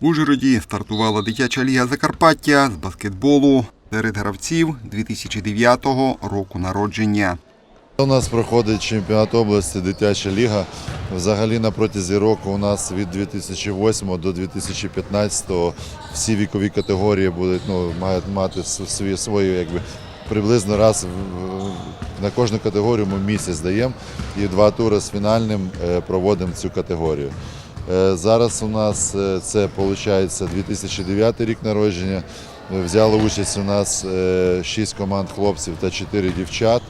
В Ужгороді стартувала дитяча ліга Закарпаття з баскетболу серед гравців 2009 року народження. У нас проходить чемпіонат області, дитяча ліга. Взагалі на протязі року у нас від 2008 до 2015 всі вікові категорії будуть ну, мають мати свої свої якби приблизно раз на кожну категорію ми місяць даємо і два тури з фінальним е, проводимо цю категорію. Е, Зараз у нас е, це виходить 2009 рік народження. Е, Взяло участь у нас 6 команд хлопців та 4 дівчат.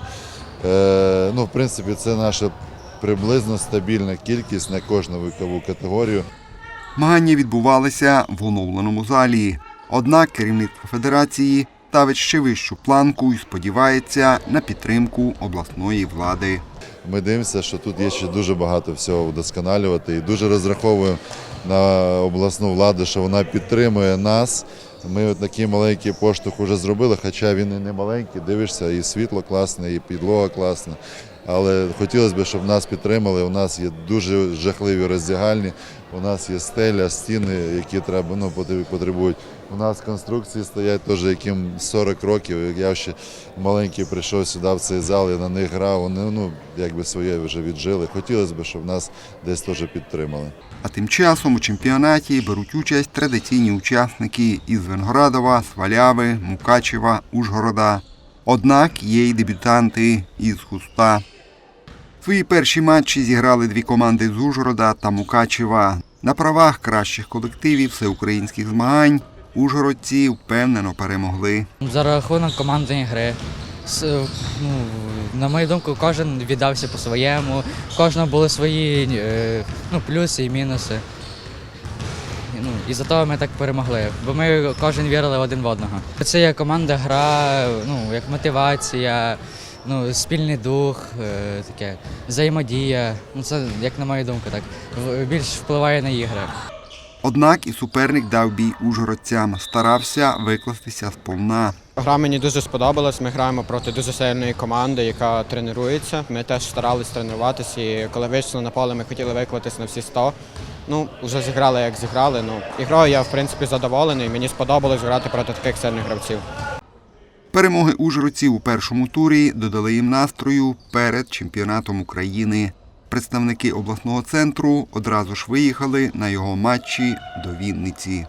Е, Ну, в принципі, це наша приблизно стабільна кількість на кожну вікову категорію. Змагання відбувалися в оновленому залі. Однак керівництво федерації ставить ще вищу планку і сподівається на підтримку обласної влади. Ми дивимося, що тут є ще дуже багато всього вдосконалювати і дуже розраховуємо на обласну владу, що вона підтримує нас. Ми от такий маленький поштовх вже зробили, хоча він і не маленький, дивишся, і світло класне, і підлога класна. Але хотілося б, щоб нас підтримали. У нас є дуже жахливі роздягальні, у нас є стеля, стіни, які треба ну, потребують. У нас конструкції стоять теж, яким 40 років. Я ще маленький прийшов сюди в цей зал і на них грав. Вони ну, якби своє вже віджили. Хотілося б, щоб нас десь теж підтримали. А тим часом у чемпіонаті беруть участь традиційні учасники із Венградова, Сваляви, Мукачева, Ужгорода. Однак є й дебютанти із Хуста. Свої перші матчі зіграли дві команди з Ужгорода та Мукачева. На правах кращих колективів всеукраїнських змагань ужгородці впевнено перемогли. За рахунок командної гри. Ну, на мою думку, кожен віддався по-своєму, у кожного були свої е, ну, плюси і мінуси. Ну, і за того ми так перемогли, бо ми кожен вірили один в одного. Це як команда гра, ну, як мотивація, ну, спільний дух, е, таке, взаємодія. Ну, це, як на мою думку, так, в- більш впливає на ігри. Однак і суперник дав бій ужгородцям, старався викластися сповна. Гра мені дуже сподобалась. Ми граємо проти дуже сильної команди, яка тренується. Ми теж старались тренуватися. І коли вийшли на поле, ми хотіли виклатись на всі 100. Ну, вже зіграли, як зіграли. Ну, ігрою я в принципі задоволений. Мені сподобалось грати проти таких сильних гравців. Перемоги ужгородців у першому турі додали їм настрою перед чемпіонатом України. Представники обласного центру одразу ж виїхали на його матчі до Вінниці.